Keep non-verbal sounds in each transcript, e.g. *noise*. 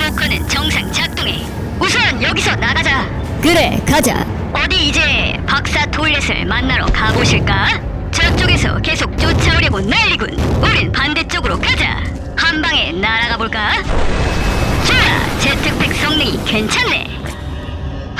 리모컨은 정상 작동해. 우선 여기서 나가자. 그래 가자 어디 이제 박사 토일렛을 만나러 가보실까? 저쪽에서 계속 쫓아오려고 난리군. 우린 반대쪽으로 가자. 한 방에 날아가 볼까? 좋아, 제트팩 성능이 괜찮네.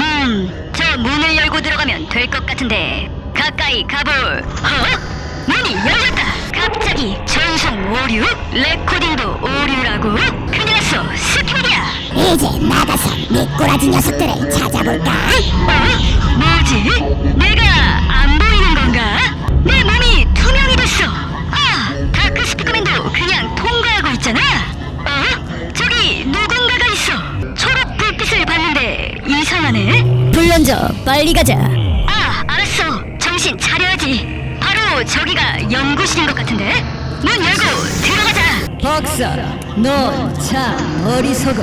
음, 저 문을 열고 들어가면 될 것 같은데 가까이 가볼. 어? 문이 열렸다. 갑자기 전송 오류? 레코딩도 오류라고? 큰일 났어, 스킬이야. 이제 나가서 미꾸라지 녀석들을 찾아볼까? 어? 뭐지? 내가 안 보이는 건가? 내 몸이 투명이 됐어. 아, 다크 스피커맨도 그냥 통과하고 있잖아. 어? 저기 누군가가 있어. 초록 불빛을 봤는데 이상하네. 불런저 빨리 가자 아, 알았어. 정신 차려야지. 바로 저기가 연구실인 것 같은데. 문 열고 들어가자. 박사 넌참 어리석어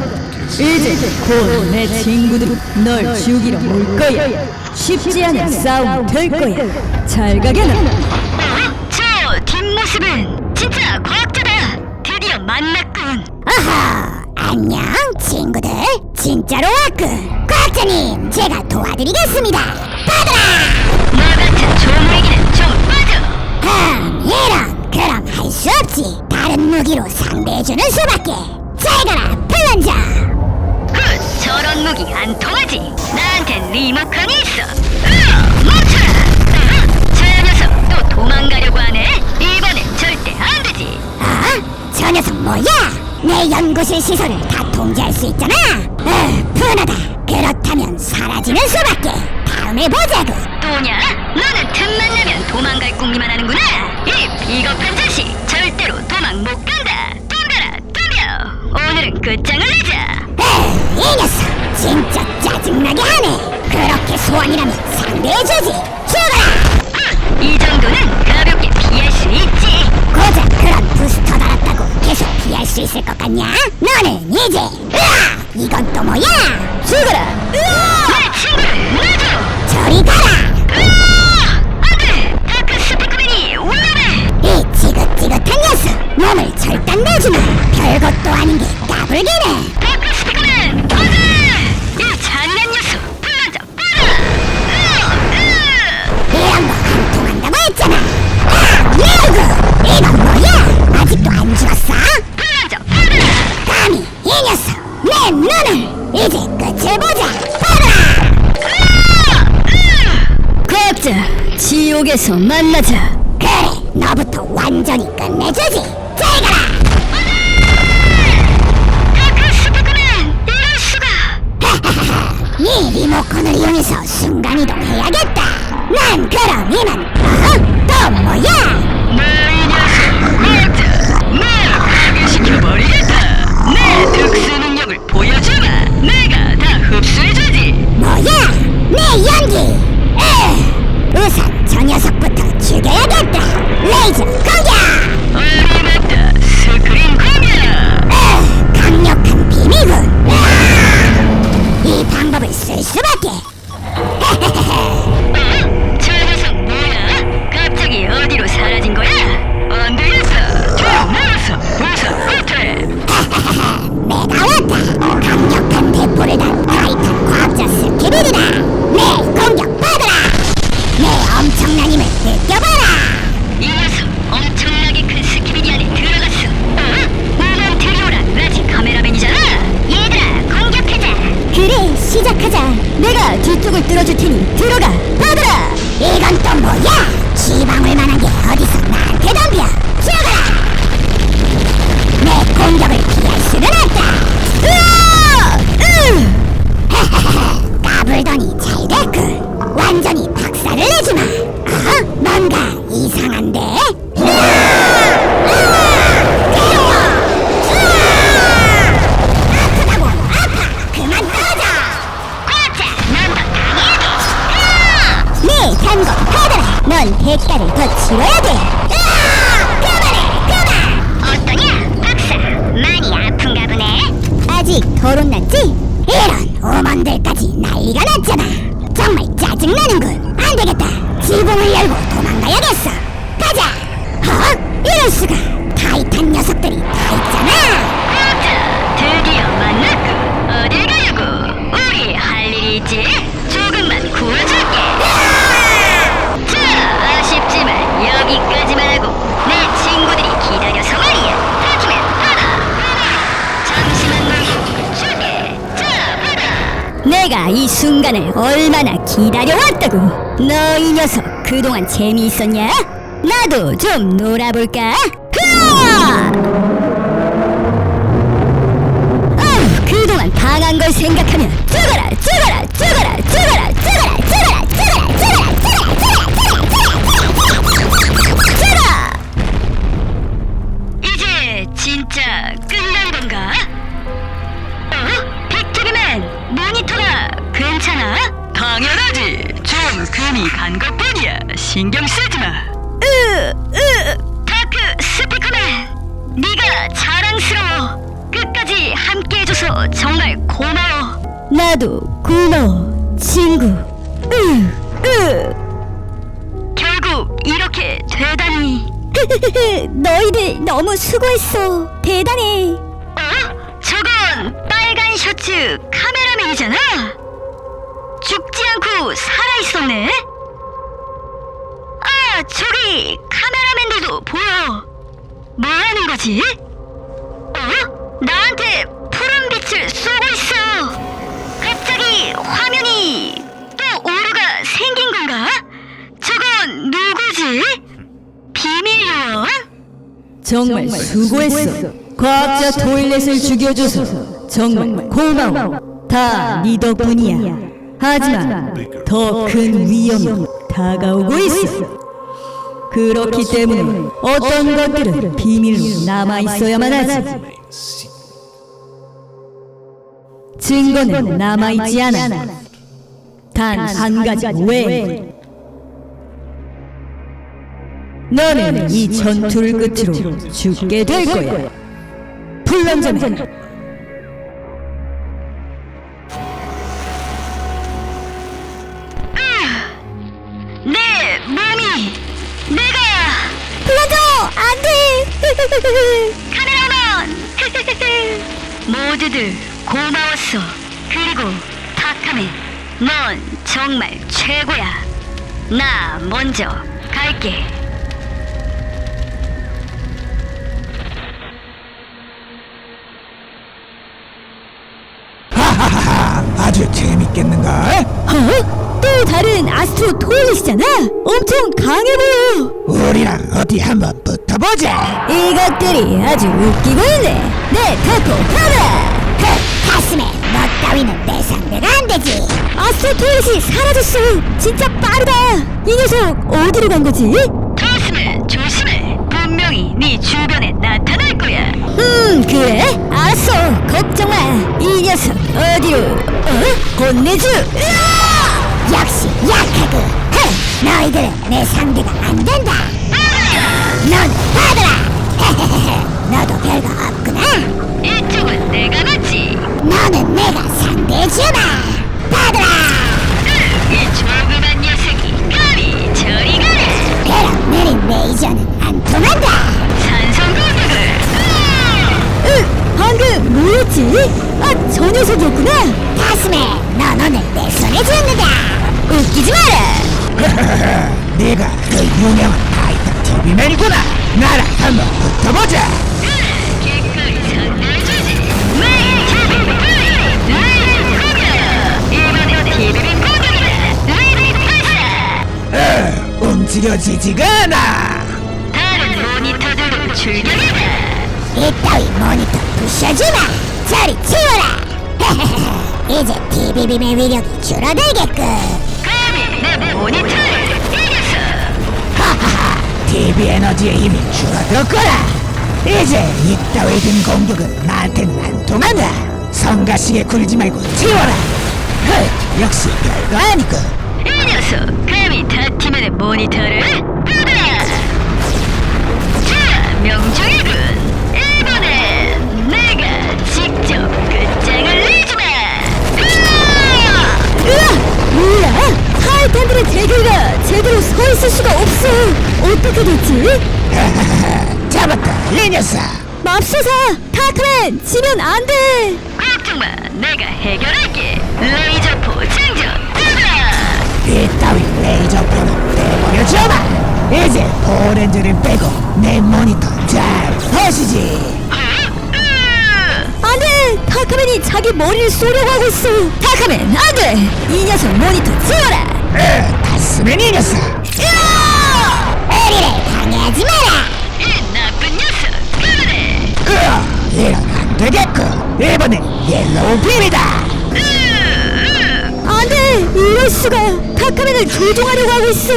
이제 곧 내 친구들이 널 죽이러 올 거야 쉽지 않은 싸움 될 거야 잘 가게나 어? 저 뒷모습은 진짜 과학자다. 드디어 만났군. 어허, 안녕 친구들. 진짜로 왔군. 과학자님, 제가 도와드리겠습니다. 받아라! 흠, 이런, 그럼 할 수 없지. 다른 무기로 상대해주는 수밖에. 잘 가라, 플런저. 그 저런 무기 안 통하지. 나한텐 리모컨이 있어. 으, 멈춰라. 으, 저 녀석 또 도망가려고 하네. 이번엔 절대 안 되지. 어? 저 녀석 뭐야? 내 연구실 시설을 다 통제할 수 있잖아. 어, 분하다. 그렇다면 사라지는 수밖에. 다음에 보자고. 또냐? 너는 틈만 나면 도망갈 궁리만 하는구나. 이 비겁한 자식 절대로 도망 못 간다. 덤벼라, 덤벼. 오늘은 끝장을 내자. 에이, 이 녀석 진짜 짜증나게 하네. 그렇게 소원이라면 상대해주지. 죽어라. 훗, 이 정도는 가볍게 피할 수 있지. 고작 그런 부스터 달았다고 계속 피할 수 있을 것 같냐? 너는 이제 으아! 이건 또 뭐야? 죽어라. 내주마. 별것도 아닌 게 까불기네. 다크 스피커맨! 안돼! 이 잔인한 녀석! 불난자 빨라! 으아! 이런 거 안 통한다고 했잖아. 아, 예고! 이건 뭐야? 아직도 안 죽었어? 불난자 빨라! 감히 이 녀석 내 눈을 이제 끝을 보자. 봐라. 과학자 지옥에서 만나자 그래, 너부터 완전히 끝내주지. 잘 가라. 네 리모컨을 이용해서 순간이동 해야겠다. 난 그럼 이만. 어? 또 뭐야? 너이 녀석! 맞아! 날 파괴시켜버리겠다! 내 특수 능력을 보여주마! 내가 다 흡수해주지! 뭐야? 내 연기. 으, 우선 저 녀석부터 죽여야겠다. 레이저 공격. 어림없다! 스크린 공격! 으, 강력한 비밀군. 수밖에. 어? 저 녀석 뭐야? 갑자기 어디로 사라진 거야? 안 되겠어! 뒤로 나가서 우선 후퇴! 내가 왔다. 강력한 대포를 단 내 단거 받아라. 넌 대가를 더 치러야 돼. 으아! 그만해, 그만. 어떠냐, 박사? 많이 아픈가 보네. 아직 덜 혼났지? 이런 오만들까지 난리가 났잖아. 정말 짜증나는군. 안 되겠다. 지붕을 열고 도망가야겠어. 가자. 헉 이럴 수가. 타이탄 녀석들이 다 있잖아. 아트, 드디어 만났고 어딜 가려고? 우리 할 일이 있지? 조금만 구워줄게. 여기까지만 하고 내 친구들이 기다려서 말이야. 하지만 받아, 잠시만 말고 자, 받아. 내가 이 순간을 얼마나 기다려왔다고. 너 이 녀석 그동안 재미있었냐? 나도 좀 놀아볼까? 흐아! 그동안 당한 걸 생각하면 죽어라, 죽어라, 죽어라, 죽어라, 괜찮아? 당연하지 좀 금이 간 것뿐이야 신경 쓰지 마 으, 으. 다크 스피커맨 네가 자랑스러워 끝까지 함께해줘서 정말 고마워 나도 고마워, 친구. 으, 으. 결국 이렇게 되다니 *laughs* 너희들 너무 수고했어. 대단해. 어? 저건 빨간 셔츠 카메라맨이잖아. 죽지 않고 살아 있었네. 아, 저기 카메라맨들도 보여. 뭐 하는 거지? 어? 나한테 푸른 빛을 쏘고 있어. 갑자기 화면이 또 오류가 생긴 건가? 저건 누구지? 비밀 요원? 정말 수고했어. 과학자 토일렛을 죽여줘서 정말 고마워. 다 네 덕분이야. 하지만 더 큰 위험이 다가오고 있어. 그렇기 때문에 어떤 것들은 비밀로 남아 있어야만 하지. 증거는 남아 있지 않아. 단 한 가지 외에. 너는 이 전투를 끝으로 죽게 될 거야. 불런점에 모두들 고마웠어 그리고 타카맨 넌 정말 최고야 나 먼저 갈게 아주 재밌겠는가? 어? 또 다른 아스트로 토일렛이잖아? 엄청 강해 보여! 우리랑 어디 한번 붙어보자. 이것들이 아주 웃기고 있네! 내 타코 카메라! 그 가슴에 너 따위는 내 상대가 안 되지! 아스트로 토일렛이 사라졌어! 진짜 빠르다! 이 녀석 어디로 간 거지? 조심해 조심해 분명히 네 주변에 나타날 거야 음 그래? 알았어 걱정 마 이 녀석 어디로 어? 으아! 역시 약하고 흥, 너희들은 내 상대가 안 된다 넌 받아라 이따위 모니터 부셔주마. 저리 치워라. *laughs* 이제 TV빔의 위력이 줄어들겠군. 감히 내 모니터를 이겼어 하하하. TV 에너지의 힘이 줄어들었거라. 이제 이따위 든 공격은 나한테는 안 통한다. 성가시게 굴지 말고 치워라. 헐, 역시 별거 아니고. 이 녀석 감히 다팀의 모니터를 받아라 자 명중이군 타이탄들의 대결가 제대로 서 있을 수가 없어. 어떻게 됐지? *laughs* 잡았다, 이 녀석. 맙소사! 타크맨! 지면 안 돼! 걱정 마 내가 해결할게 레이저포 장전 받아라 이따위 레이저 펜을 빼버려줘봐 이제 오렌지를 빼고 내 모니터 잘! 안 돼! 타카맨이 자기 머리를 쏘려고 하고 있어 타카맨 안 돼 이 녀석 모니터 지워라 어, 타스맨 이 녀석 우리를 방해하지 마라. 이 나쁜 녀석 그래 으, 이건 안 되겠고. 이번엔 옐로우 빔이다. 안돼 이럴 수가. 타카맨을 조종하려고 하고 있어.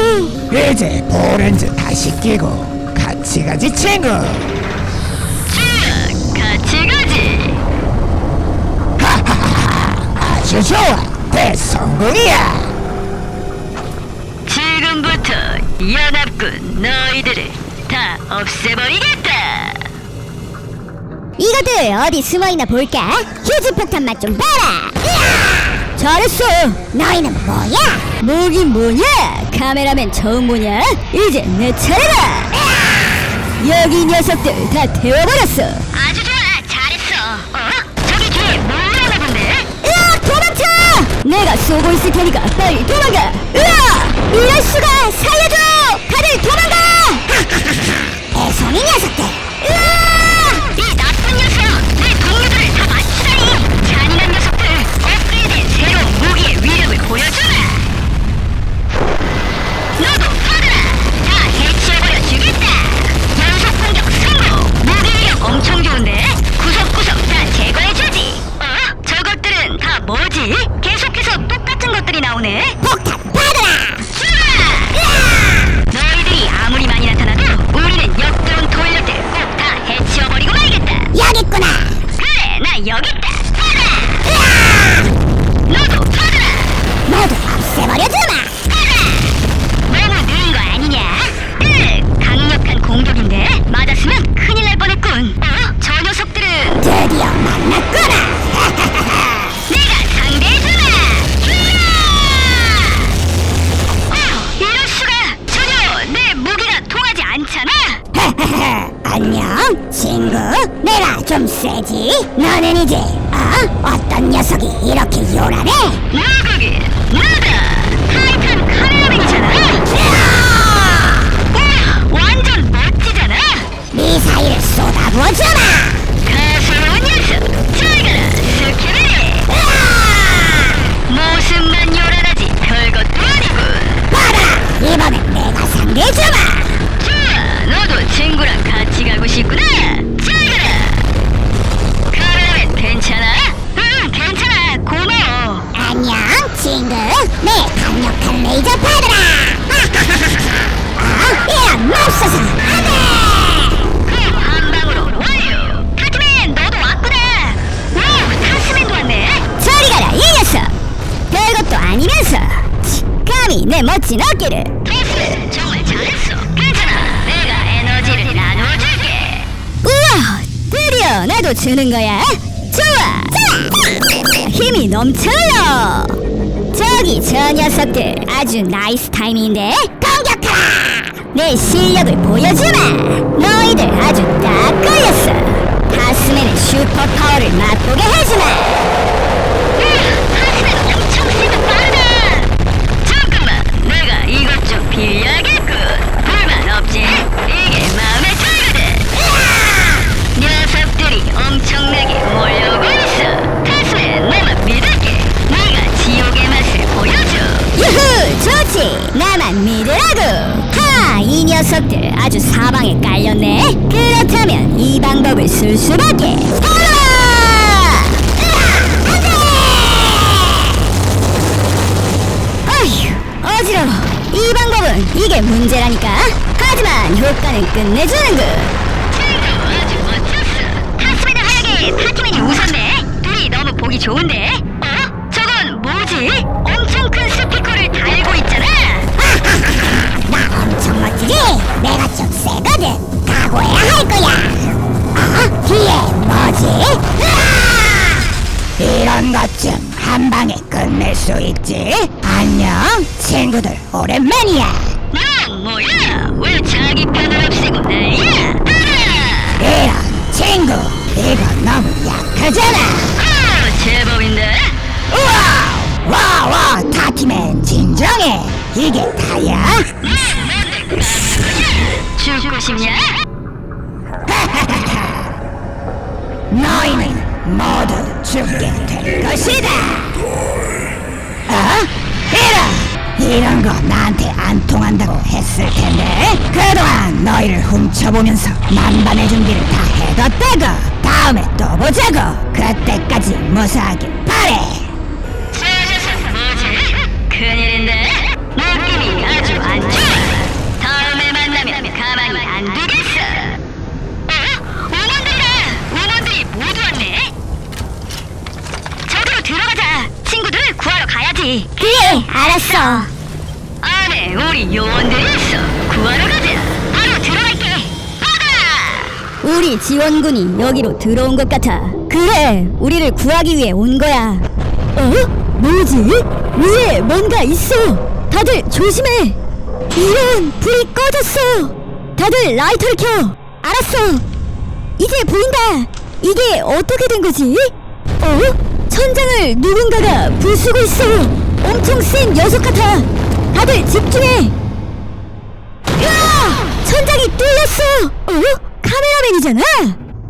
이제 보렌즈 다시 끼고 같이 가지 친구. 좋아 같이 가지. 아주 좋아. 대성공이야 지금부터 연합군 너희들을 다 없애버리겠다. 이것들 어디 숨어있나 볼까? 휴지 폭탄 맛 좀 봐라. 으아! 잘했어. 너희는 뭐야? 뭐긴 뭐냐? 카메라맨 처음 보냐? 이제 내 차례다. 여기 이 녀석들 다 태워버렸어. 아주 좋아. 잘했어. 어? 저기 뒤에 몰려오나 본데? 으악 도망쳐! 내가 쏘고 있을 테니까 빨리 도망가. 으악 이럴 수가! 살려줘 도망가! *laughs* 애송이 녀석 좀 세지? 너는 이제 어? 어떤 녀석이 이렇게 요란해? 누구긴 나다! 타이탄 카메라맨이잖아 우와 완전 멋지잖아! 미사일을 쏟아부어 주마 가스로운 녀석 잘 가라 스키비리 모습만 요란하지 별것도 아니군 봐라! 이번엔 내가 상대해 주마 좋아! 너도 친구랑 같이 가고 싶구나 내 강력한 레이저 받아라 아 이런 맙소사. 안돼! 그럼 한 방으로 완료 타스맨 너도 왔구나. 오 타스맨도 왔네. 저리 가라 이 녀석. 별것도 아니면서. 치, 감히 내 멋진 어깨를. 타스맨 정말 잘했어. 괜찮아. 내가 에너지를 나눠줄게. 우와 드디어 나도 주는 거야. 좋아. 힘이 넘쳐요 저기 저 녀석들 아주 나이스 타이밍인데 공격하라 내 실력을 보여주마! 너희들 아주 딱 걸렸어! 타스맨의 슈퍼 파워를 맛보게 해주마 수 있지 안녕 친구들 오랜만이야 너 뭐야? 왜 자기 편을 없애고 난리야? 따라! 이런 친구 이건 너무 약하잖아 아, 제법인데? 우와 와 와 타티맨 진정해 이게 다야 죽고 싶냐? *laughs* 너희는 모두 죽게 될 것이다. 어? 이런 이런 거 나한테 안 통한다고 했을 텐데 그동안 너희를 훔쳐보면서 만반의 준비를 다 해뒀다고 다음에 또 보자고 그때까지 무사하길 바래. 큰일 알았어 안에 우리 요원들이 있어. 구하러 가자. 바로 들어갈게. 받아! 우리 지원군이 여기로 들어온 것 같아 그래 우리를 구하기 위해 온 거야 어? 뭐지? 위에 뭔가 있어 다들 조심해 이런 불이 꺼졌어 다들 라이터를 켜 알았어 이제 보인다 이게 어떻게 된 거지? 어? 천장을 누군가가 부수고 있어 엄청 센 녀석 같아 다들 집중해 으아! 천장이 뚫렸어! 어? 카메라맨이잖아?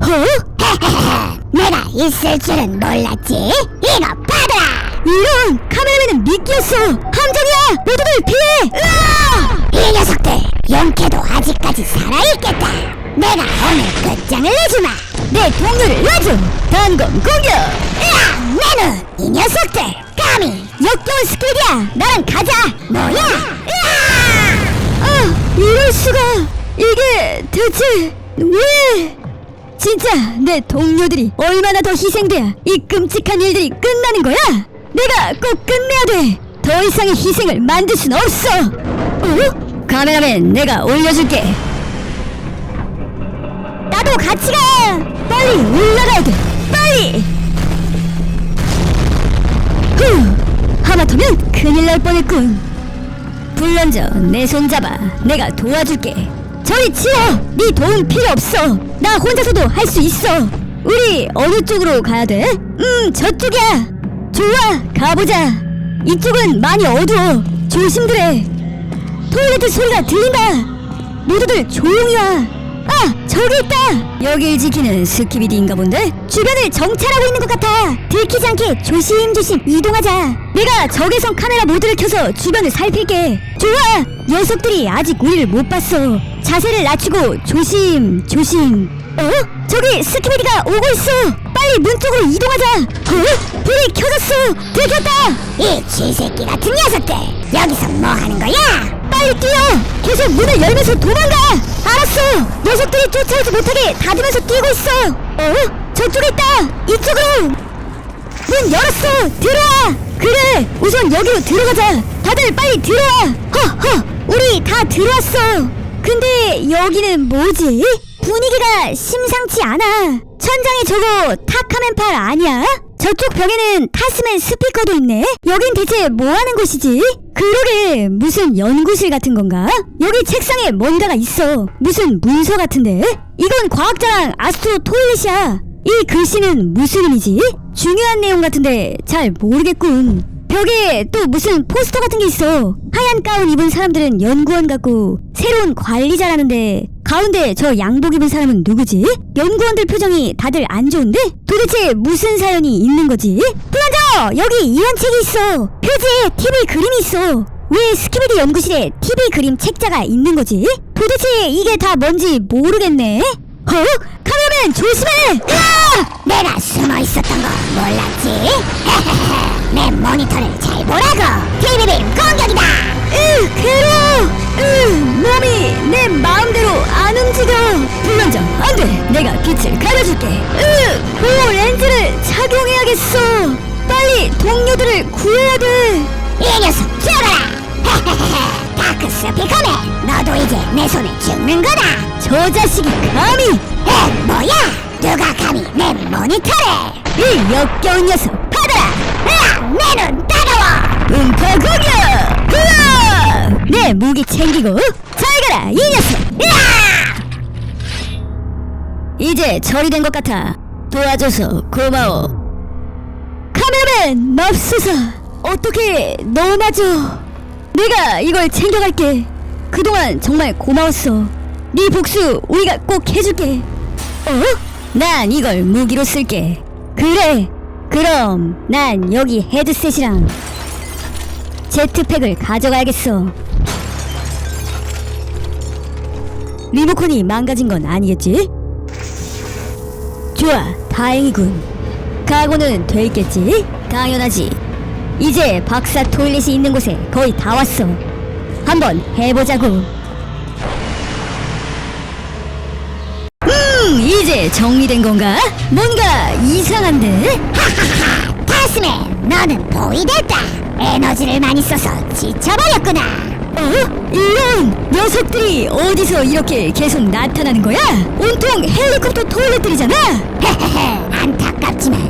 어? *laughs* 내가 있을 줄은 몰랐지? 이거 받아라! 이런! 카메라맨은 미끼였어! 함정이야! 모두들 피해! 으아! 이 녀석들! 용케도 아직까지 살아있겠다! 내가 오늘 끝장을 내주마! 내 동료를 놔줘! 단검 공격! 으아! 내눈! 이 녀석들! 감히! 역겨운 스킬이야! 나랑 가자! 뭐야! 으아! 아, 이럴 수가. 이게 대체 왜? 진짜 내 동료들이 얼마나 더 희생돼야 이 끔찍한 일들이 끝나는 거야? 내가 꼭 끝내야 돼. 더 이상의 희생을 만들 순 없어. 어? 카메라맨, 내가 올려줄게. 나도 같이 가. 빨리 올라가야 돼. 빨리. 후, 하마터면 큰일 날 뻔했군. 불런저 내 손 잡아. 내가 도와줄게. 저리 치워. 네 도움 필요 없어. 나 혼자서도 할 수 있어. 우리 어느 쪽으로 가야 돼? 음 저쪽이야. 좋아. 가보자. 이쪽은 많이 어두워. 조심들 해. 토일레트 소리가 들린다. 모두들 조용히 와 아, 저기 있다! 여길 지키는 스키비디인가 본데? 주변을 정찰하고 있는 것 같아! 들키지 않게 조심조심 이동하자! 내가 적외선 카메라 모드를 켜서 주변을 살필게! 좋아! 녀석들이 아직 우리를 못 봤어! 자세를 낮추고 조심, 조심! 어? 저기 스키비디가 오고 있어! 빨리 문 쪽으로 이동하자! 어? 불이 켜졌어! 들켰다! 이 쥐새끼 같은 녀석들! 여기서 뭐 하는 거야? 빨리 뛰어! 계속 문을 열면서 도망가! 알았어! 녀석들이 쫓아오지 못하게 닫으면서 뛰고 있어! 어? 저쪽에 있다! 이쪽으로! 문 열었어! 들어와! 그래! 우선 여기로 들어가자! 다들 빨리 들어와! 허허! 우리 다 들어왔어! 근데 여기는 뭐지? 분위기가 심상치 않아! 천장에 저거 타카맨 팔 아니야? 저쪽 벽에는 타스맨 스피커도 있네? 여긴 대체 뭐 하는 곳이지? 그러게 무슨 연구실 같은 건가? 여기 책상에 뭔가가 있어 무슨 문서 같은데? 이건 과학자랑 아스트로 토일렛이야 이 글씨는 무슨 의미지? 중요한 내용 같은데 잘 모르겠군 벽에 또 무슨 포스터 같은 게 있어 하얀 가운 입은 사람들은 연구원 같고 새로운 관리자라는데 가운데 저 양복 입은 사람은 누구지? 연구원들 표정이 다들 안 좋은데? 도대체 무슨 사연이 있는 거지? 플란저! 여기 이런 책이 있어! 표지에 TV 그림이 있어! 왜 스키비디 연구실에 TV 그림 책자가 있는 거지? 도대체 이게 다 뭔지 모르겠네? 어? 카메라 맨 조심해! 으아! 내가 숨어 있었던 거 몰랐지? *laughs* 내 모니터를 잘 보라고! TV 빔 공격이다! 으, 괴로워! 으, 몸이 내 마음대로 안 움직여! 불면정, 안 돼! 내가 빛을 가려줄게! 으, 보호 렌즈를 착용해야겠어! 빨리 동료들을 구해야 돼! 이 녀석 죽어라! *laughs* 다크 스피커맨 너도 이제 내 손에 죽는 거다. 저 자식이 감히. 에 뭐야? 누가 감히 내 모니터를? 이 역겨운 녀석 받아라. 내눈 따가워. 음파 공격 으아 내 무기 챙기고 잘 가라 이 녀석. 으아! 이제 처리된 것 같아. 도와줘서 고마워. 카메라맨 맙소사. 어떻게 너마저 내가 이걸 챙겨갈게 그동안 정말 고마웠어 네 복수 우리가 꼭 해줄게 어? 난 이걸 무기로 쓸게 그래 그럼 난 여기 헤드셋이랑 제트팩을 가져가야겠어. 리모컨이 망가진 건 아니겠지? 좋아, 다행이군. 각오는 돼 있겠지? 당연하지. 이제 박사 토일렛이 있는 곳에 거의 다 왔어. 한번 해보자고. 음, 이제 정리된 건가? 뭔가 이상한데? *laughs* 타스맨, 너는 보이됐다. 에너지를 많이 써서 지쳐버렸구나. 어? 이런 녀석들이 어디서 이렇게 계속 나타나는 거야? 온통 헬리콥터 토일렛들이잖아. *laughs* 헤헤헤, 안타깝지만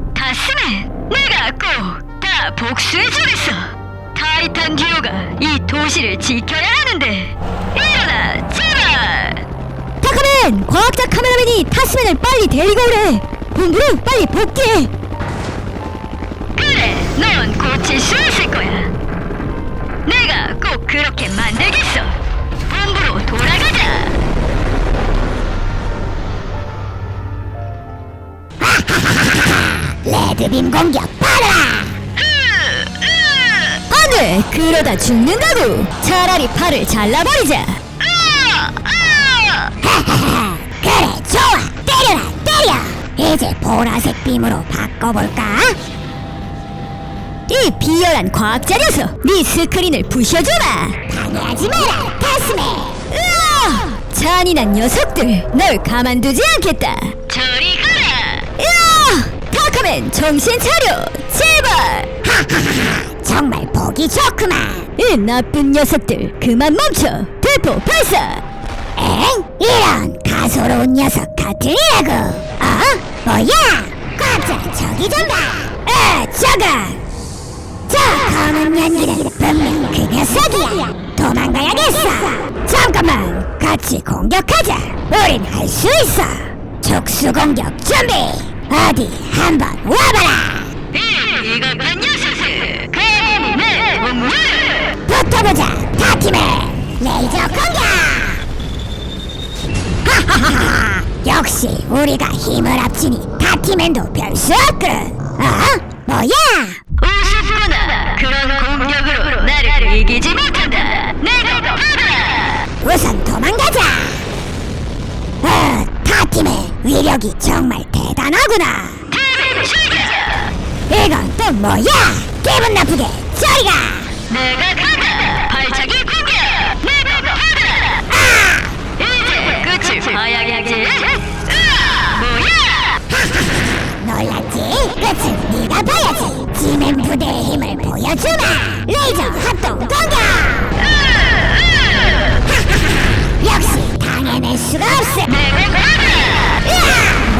타스맨! 내가 꼭 다 복수해주겠어! 타이탄 듀오가 이 도시를 지켜야 하는데 일어나 제발! 타카맨! 과학자 카메라맨이 타스맨을 빨리 데리고 오래! 본부로 빨리 복귀해! 그래, 넌 고칠 수 있을 거야. 내가 꼭 그렇게 만들겠어. 본부로 돌아가자. *laughs* 레드빔 공격 받아라! 안돼! 그러다 죽는다고! 차라리 팔을 잘라버리자! *laughs* 그래 좋아 때려라 때려! 이제 보라색 빔으로 바꿔볼까? 이 비열한 과학자 녀석! 네 스크린을 부셔주마! 방해하지 마라 타스맨! 으아! 잔인한 녀석들! 널 가만두지 않겠다! 저리 가라. 타카맨 정신 차려! 제발! 정말 보기 좋구만! 이 나쁜 녀석들 그만 멈춰! 대포 발사! 엥? 이런 가소로운 녀석 같으리라고! 어? 뭐야? 과자 저기 좀 봐! 아 저거! 저 검은 연기는 분명 그 녀석이야! 도망가야겠어! 잠깐만! 같이 공격하자! 우린 할 수 있어! 촉수 공격 준비! 어디 한번 와봐라! 이 비겁한 녀석들. 감히 내 동물을. 붙어보자! 타팀의 레이저 공격! 하하하하! 역시 우리가 힘을 합치니 타팀맨도 별 수 없군! 어? 뭐야? 우습구나. 그런 공격으로 나를 이기지 못한다. 내가 받아라. 우선 도망가자! 어, 타팀의 위력이 정말 대단하구나! 이건 또 뭐야? 기분 나쁘게 저리 가! 내가 간다. 발차기 공격. 내가 받아라. 아! 이제 끝을 봐야겠지. 뭐야? 놀랐지? 끝은 네가 봐야지! 지멘 부대의 힘을 보여주마! 레이저 합동 공격! 역시 당해낼 수가 없음! 내가. 으아!